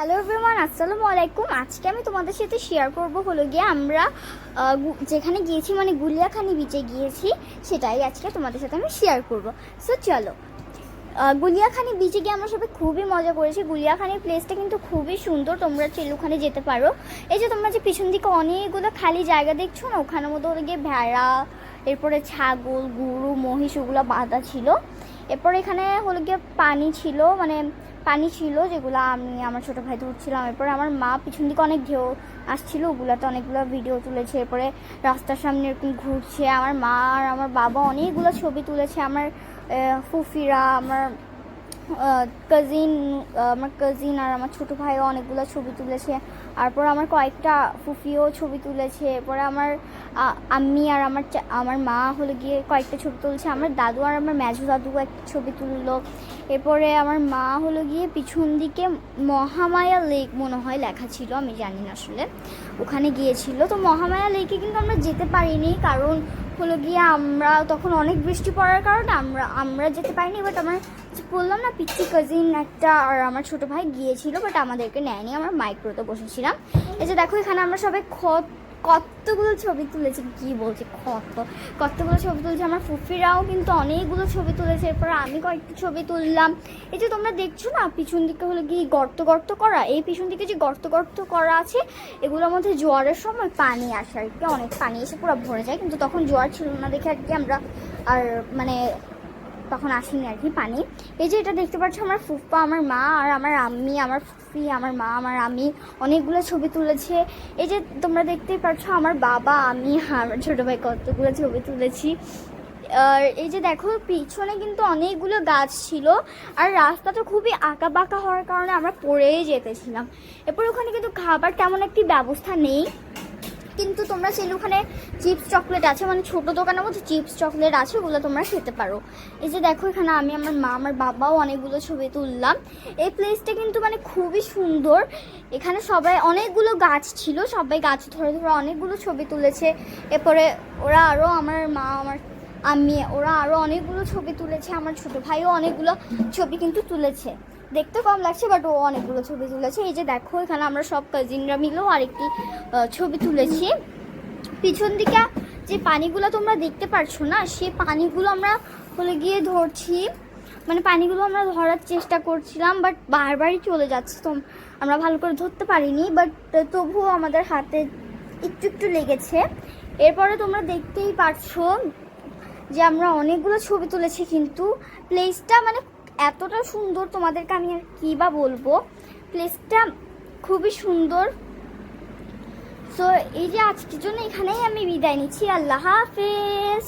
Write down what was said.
Hello everyone আসসালামু আলাইকুম। আজকে আমি তোমাদের সাথে শেয়ার করব হলো গিয়ে আমরা যেখানে গিয়েছি মানে গুলিয়াখানি বিচে গিয়েছি, সেটাই আজকে তোমাদের সাথে আমি শেয়ার করব। সো চলো গুলিয়াখানি বিচে গিয়ে আমরা সবাই খুবই মজা করেছি। গুলিয়াখানির প্লেসটা কিন্তু খুবই সুন্দর, তোমরা চাইলে ওখানে যেতে পারো। এই যে তোমরা যে পিছন দিকে অনেকগুলো খালি জায়গা দেখছ না, ওখানের মধ্যে গিয়ে ভেড়া, এরপরে ছাগল, গরু, মহিষ, ওগুলো বাঁধা ছিল। এরপর এখানে হলো গিয়ে পানি ছিল মানে পানি ছিল যেগুলো আমি, আমার ছোটো ভাই ধরছিলাম। এরপরে আমার মা পিছন দিকে অনেক ঢেউ আসছিল, ওগুলোতে অনেকগুলো ভিডিও তুলেছে। এরপরে রাস্তার সামনে এরকম ঘুরছে। আমার মা আর আমার বাবা অনেকগুলো ছবি তুলেছে। আমার ফুফিরা, আমার কাজিন আমার কাজিন আর আমার ছোটো ভাইও অনেকগুলো ছবি তুলেছে। তারপর আমার কয়েকটা ফুফিও ছবি তুলেছে। এরপরে আমার আম্মি আর আমার আমার মা হলে গিয়ে কয়েকটা ছবি তুলছে। আমার দাদু আর আমার মেজো দাদু একটা ছবি তুললো। এরপরে আমার মা হলো গিয়ে পিছন দিকে মহামায়া লেক মনে হয় লেখা ছিল, আমি জানি না আসলে। ওখানে গিয়েছিল। তো মহামায়া লেকে কিন্তু আমরা যেতে পারিনি, কারণ হলো গিয়ে আমরা তখন অনেক বৃষ্টি পড়ার কারণে আমরা আমরা যেতে পারিনি বাট আমার বললাম না পিচ্ছি কাজিন একটা আর আমার ছোটো ভাই গিয়েছিল বাট আমাদেরকে নেয়নি, আমরা মাইক্রোতে বসেছিলাম। এই যে দেখো, এখানে আমরা সবাই খত কতগুলো ছবি তুলেছি, কি বলছি, কত? কতগুলো ছবি তুলছে, আমার ফুফিরাও কিন্তু অনেকগুলো ছবি তুলেছে, এরপর আমি কয়েকটি ছবি তুললাম। এই যে তোমরা দেখছ না, পিছন দিকে হলো কি গর্ত গর্ত করা, এই পিছন দিকে যে গর্ত গর্ত করা আছে, এগুলোর মধ্যে জোয়ারের সময় পানি আসে আর কি, অনেক পানি এসে পুরো ভরে যায়, কিন্তু তখন জোয়ার ছিল না দেখে আর কি আমরা, আর মানে তখন আসেনি আর কি পানি। এই যে এটা দেখতে পাচ্ছ, আমার ফুফা, আমার মা আর আমার আম্মি, আমার ফুফি, আমার মা, আমার আমি অনেকগুলো ছবি তুলেছে। এই যে তোমরা দেখতেই পাচ্ছ, আমার বাবা, আমি, আমার ছোটো ভাই কতগুলো ছবি তুলেছি। আর এই যে দেখো, পিছনে কিন্তু অনেকগুলো গাছ ছিল আর রাস্তাটা খুবই আঁকা বাঁকা হওয়ার কারণে আমরা পড়েই যেতেছিলাম। এরপর ওখানে কিন্তু খাবার তেমন একটি ব্যবস্থা নেই। কিন্তু তোমরা চাইলে ওখানে চিপস চকলেট আছে মানে ছোটো দোকানের মধ্যে চিপস চকলেট আছে, ওগুলো তোমরা খেতে পারো। এই যে দেখো এখানে আমি আমার মা, আমার বাবাও অনেকগুলো ছবি তুললাম। এই প্লেসটা কিন্তু মানে খুবই সুন্দর। এখানে সবাই অনেকগুলো গাছ ছিল, সবাই গাছ ধরে ধরে অনেকগুলো ছবি তুলেছে। এরপরে ওরা আরও আমার মা, আমার আমি, ওরা আরও অনেকগুলো ছবি তুলেছে, আমার ছোটো ভাইও অনেকগুলো ছবি কিন্তু তুলেছে। দেখতে কম লাগছে বাট ও অনেকগুলো ছবি তুলেছে। এই যে দেখো, এখানে আমরা সব কাজিনরা মিলেও আরেকটি ছবি তুলেছি। পিছন দিকে যে পানিগুলো তোমরা দেখতে পারছ না সেই পানিগুলো আমরা হলে গিয়ে ধরছি। মানে পানিগুলো আমরা ধরার চেষ্টা করছিলাম বাট বারবারই চলে যাচ্ছে। তো আমরা ভালো করে ধরতে পারিনি বাট তবুও আমাদের হাতে একটু একটু লেগেছে। এরপরে তোমরা দেখতেই পারছ যে আমরা অনেকগুলো ছবি তুলেছি, কিন্তু প্লেসটা মানে এতটা সুন্দর তোমাদেরকে আমি আর কী বা বলব? প্লেসটা খুবই সুন্দর। সো এই যে আজকের জন্য এখানেই আমি বিদায় নিচ্ছি। আল্লাহ হাফেজ!